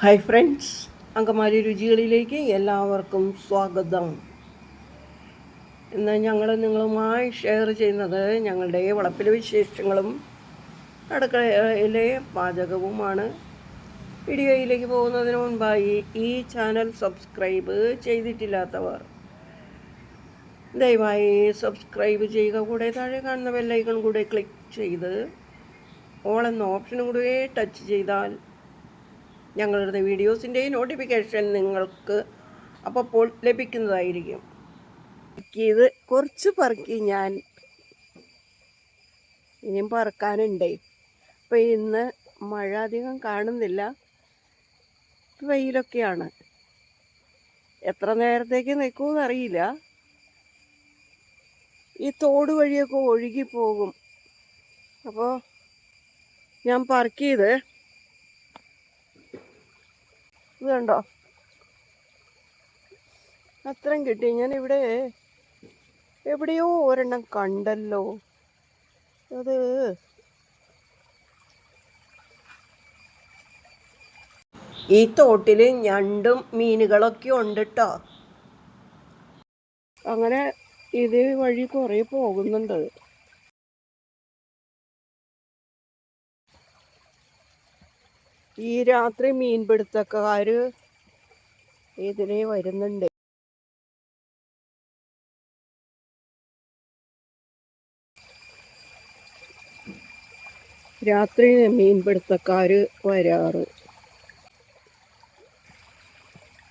Hi friends Angamaly രുചികളിലേക്ക് എല്ലാവർക്കും സ്വാഗതം. ഇന്ന് ഞങ്ങൾ നിങ്ങളുമായി ഷെയർ ചെയ്യുന്നത് ഞങ്ങളുടെ വളപ്പിലെ വിശേഷങ്ങളും അടുക്കളയിലെ പാചകവുമാണ്. വീഡിയോയിലേക്ക് പോകുന്നതിന് മുൻപായി ഈ ചാനൽ സബ്സ്ക്രൈബ് ചെയ്തിട്ടില്ലാത്തവർ ദയവായി സബ്സ്ക്രൈബ് ചെയ്യുക. കൂടെ താഴെ കാണുന്ന ബെല്ലൈക്കൺ കൂടെ ക്ലിക്ക് ചെയ്ത് ഓൾ എന്ന ഓപ്ഷനും കൂടെ ടച്ച് ചെയ്താൽ ഞങ്ങളുടെ വീഡിയോസിന്റെയും നോട്ടിഫിക്കേഷൻ നിങ്ങൾക്ക് അപ്പോൾ ലഭിക്കുന്നതായിരിക്കും. ഇത് കുറച്ച് പറക്കി ഞാൻ ഇനിയും പറക്കാനുണ്ടേ. ഇപ്പം ഇന്ന് മഴ അധികം കാണുന്നില്ല. വെയിലൊക്കെയാണ്. എത്ര നേരത്തേക്ക് നിൽക്കുമെന്ന് അറിയില്ല. ഈ തോട് വഴിയൊക്കെ ഒഴുകി പോകും. അപ്പോൾ ഞാൻ പറക്കിയത് കണ്ടോ അത്രയും കിട്ടി. ഞാൻ ഇവിടെ എവിടെയോ ഒരെണ്ണം കണ്ടല്ലോ. അത് ഈ തോട്ടിൽ ഞണ്ടും മീനുകളൊക്കെ ഉണ്ട് കേട്ടോ അങ്ങനെ ഇത് വഴി കുറേ പോകുന്നുണ്ട്. ഈ രാത്രി മീൻപിടുത്തക്കാർ ഇതിനെ വരുന്നുണ്ട്. രാത്രി മീൻപിടുത്തക്കാർ വരാറ്.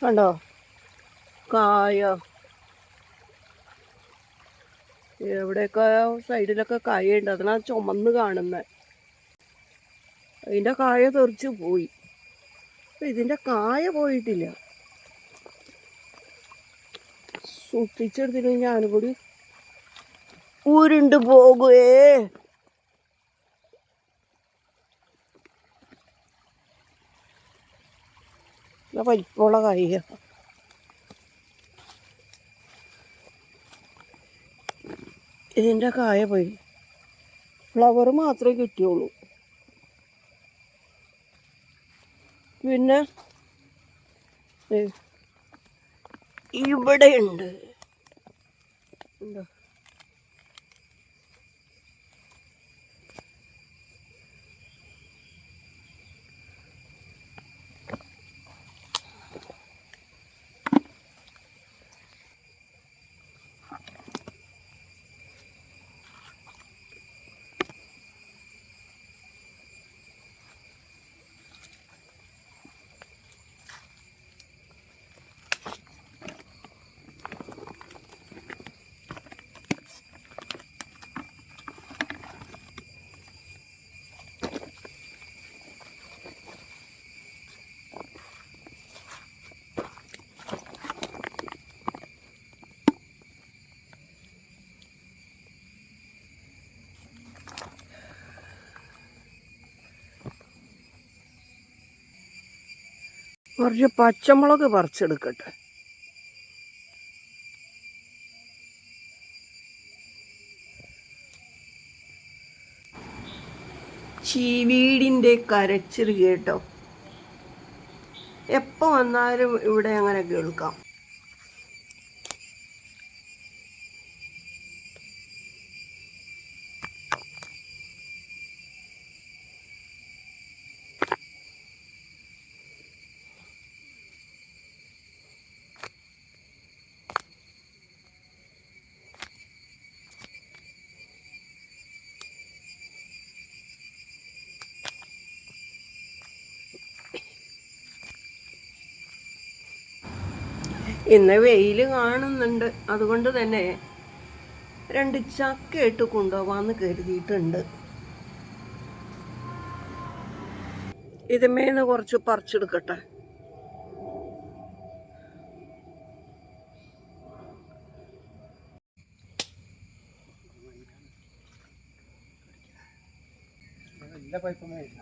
കണ്ടോ? കായ. എവിടെയൊക്കെ സൈഡിലൊക്കെ കായുണ്ട് അതിനാ ചുമന്ന് കാണുന്നത് അതിന്റെ കായ തെറിച്ച് പോയി. അപ്പം ഇതിന്റെ കായ പോയിട്ടില്ല. സൂക്ഷിച്ചെടുത്തിട്ട് ഞാനും കൂടി ഊരുണ്ട് പോകുവേ. വലിപ്പമുള്ള കായ. ഇതിന്റെ കായ പോയി. ഫ്ലവർ മാത്രമേ കിട്ടിയുള്ളൂ. പിന്നെ ഇവിടെയുണ്ട് ഉണ്ടോ? കുറച്ച് പച്ചമുളക് പറിച്ചെടുക്കട്ടെ. ചീവീടിന്റെ കരച്ചിൽ കേട്ടോ. എപ്പോൾ വന്നാലും ഇവിടെ അങ്ങനെ കേൾക്കാം ഇന്ന് വെയിൽ കാണുന്നുണ്ട്. അതുകൊണ്ട് തന്നെ രണ്ട് ചക്ക ഇട്ട് കൊണ്ടുപോവാന്ന് കരുതിയിട്ടുണ്ട്. ഇതുമേന്ന് കുറച്ച് പറിച്ചെടുക്കട്ടെ. ഇല്ല പൈപ്പൊന്നും ഇല്ല.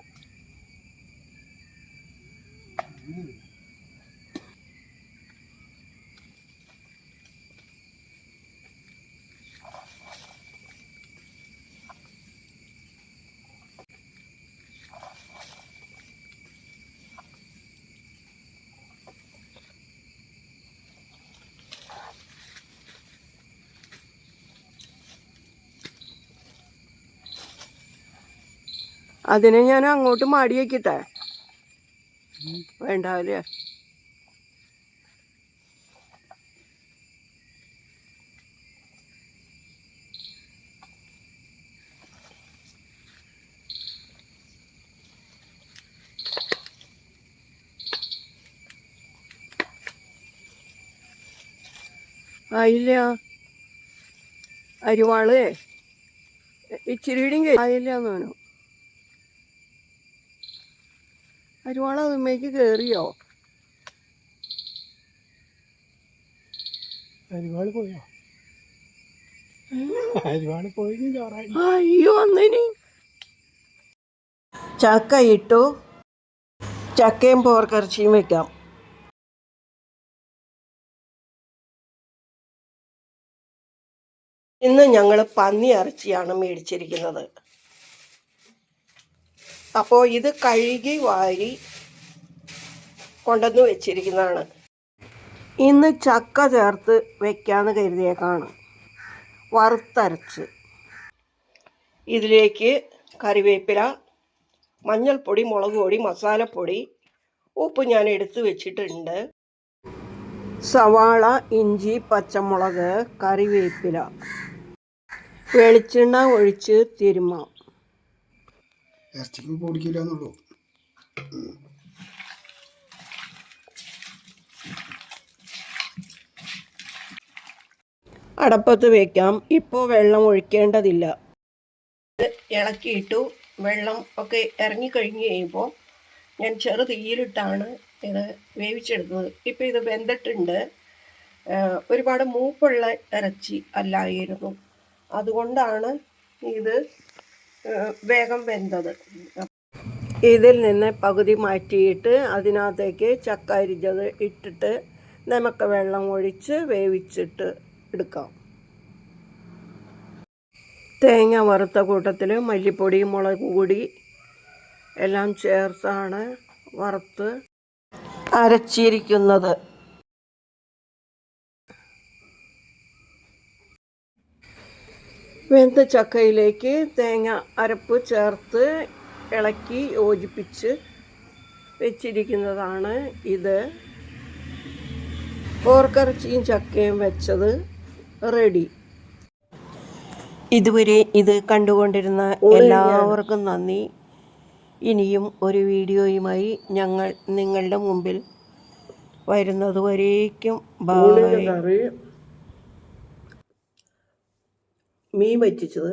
അതിനെ ഞാൻ അങ്ങോട്ട് മാടി വയ്ക്കട്ടെ വേണ്ട അല്ലേ? ആയില്ല. അരിവാൾ. ഇച്ചിരി ആയില്ല എന്ന് തോന്നുന്നു. അരിവാള അതുമ്മേക്ക് കയറിയോ അരുവാൾ പോയോ? അരുവാൾ പോയി അയ്യോ അന്നിനി. ചക്ക ഇട്ടു. ചക്കയും പോർക്കിറച്ചിയും വെക്കാം. ഇന്ന് ഞങ്ങൾ പന്നി ഇറച്ചിയാണ് മേടിച്ചിരിക്കുന്നത്. അപ്പോൾ ഇത് കഴുകി വാരി കൊണ്ടുവന്ന് വെച്ചിരിക്കുന്നതാണ്. ഇന്ന് ചക്ക ചേർത്ത് വെക്കാന്ന് കരുതിയേക്കാണ് വറുത്തരച്ച്. ഇതിലേക്ക് കറിവേപ്പില മഞ്ഞൾപ്പൊടി മുളക് പൊടി മസാലപ്പൊടി ഉപ്പ് ഞാൻ എടുത്തു വെച്ചിട്ടുണ്ട്. സവാള ഇഞ്ചി പച്ചമുളക് കറിവേപ്പില. വെളിച്ചെണ്ണ ഒഴിച്ച് തിരുമാം. ഇറച്ചിക്ക് പൊടിക്കില്ല എന്നുള്ളൂ അടപ്പത്ത് വെക്കാം. ഇപ്പോൾ വെള്ളം ഒഴിക്കേണ്ടതില്ല. ഇളക്കിയിട്ടു വെള്ളം ഒക്കെ ഇറങ്ങിക്കഴിഞ്ഞ് കഴിയുമ്പോൾ ഞാൻ ചെറു തീയിലിട്ടാണ് ഇത് വേവിച്ചെടുത്തത് ഇപ്പോൾ ഇത് വെന്തിട്ടുണ്ട്. ഒരുപാട് മൂപ്പുള്ള ഇറച്ചി അല്ലായിരുന്നു. അതുകൊണ്ടാണ് ഇത് വേഗം വെന്തത്. ഇതിൽ നിന്ന് പകുതി മാറ്റിയിട്ട് അതിനകത്തേക്ക് ചക്ക അരിഞ്ഞത് ഇട്ടിട്ട് നമുക്ക് വെള്ളം ഒഴിച്ച് വേവിച്ചിട്ട് എടുക്കാം. തേങ്ങ വറുത്ത കൂട്ടത്തിൽ മല്ലിപ്പൊടി മുളക് പൊടി എല്ലാം ചേർത്താണ് വറുത്ത് അരച്ചിരിക്കുന്നത്. വെന്ത ചക്കയിലേക്ക് തേങ്ങ അരപ്പ് ചേർത്ത് ഇളക്കി യോജിപ്പിച്ച് വെച്ചിരിക്കുന്നതാണ് ഇത്. പോർക്കിറച്ചിയും ചക്കയും വെച്ചത് റെഡി. ഇതുവരെ ഇത് കണ്ടുകൊണ്ടിരുന്ന എല്ലാവർക്കും നന്ദി. ഇനിയും ഒരു വീഡിയോയുമായി ഞങ്ങൾ നിങ്ങളുടെ മുമ്പിൽ വരുന്നതുവരേക്കും. ബായ് മീൻ വറ്റിച്ചത്